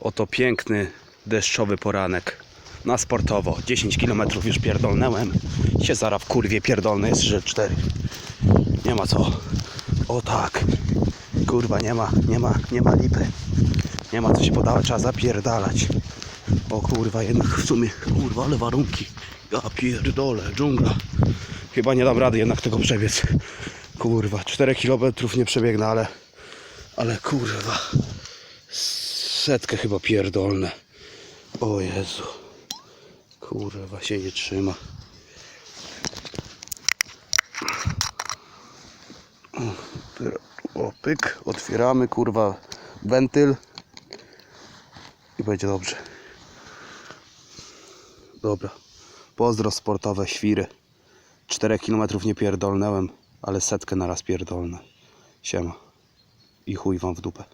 Oto piękny, deszczowy poranek. Na sportowo. 10 km już pierdolnęłem. Się zara w kurwie pierdolny jest, że 4. Nie ma co. O tak. Kurwa, nie ma, nie ma, nie ma lipy. Nie ma co się podawać, trzeba zapierdalać. O kurwa, jednak w sumie, kurwa, ale warunki. Ja pierdolę, dżungla. Chyba nie dam rady jednak tego przebiec. Kurwa, 4 km nie przebiegnę, ale, ale kurwa, setkę chyba pierdolne. O Jezu. Kurwa, się nie trzyma. O, pyk, otwieramy, kurwa, wentyl i będzie dobrze. Dobra. Pozdro sportowe świry. 4 km nie pierdolnęłem, ale setkę naraz pierdolne. Siema. I chuj wam w dupę.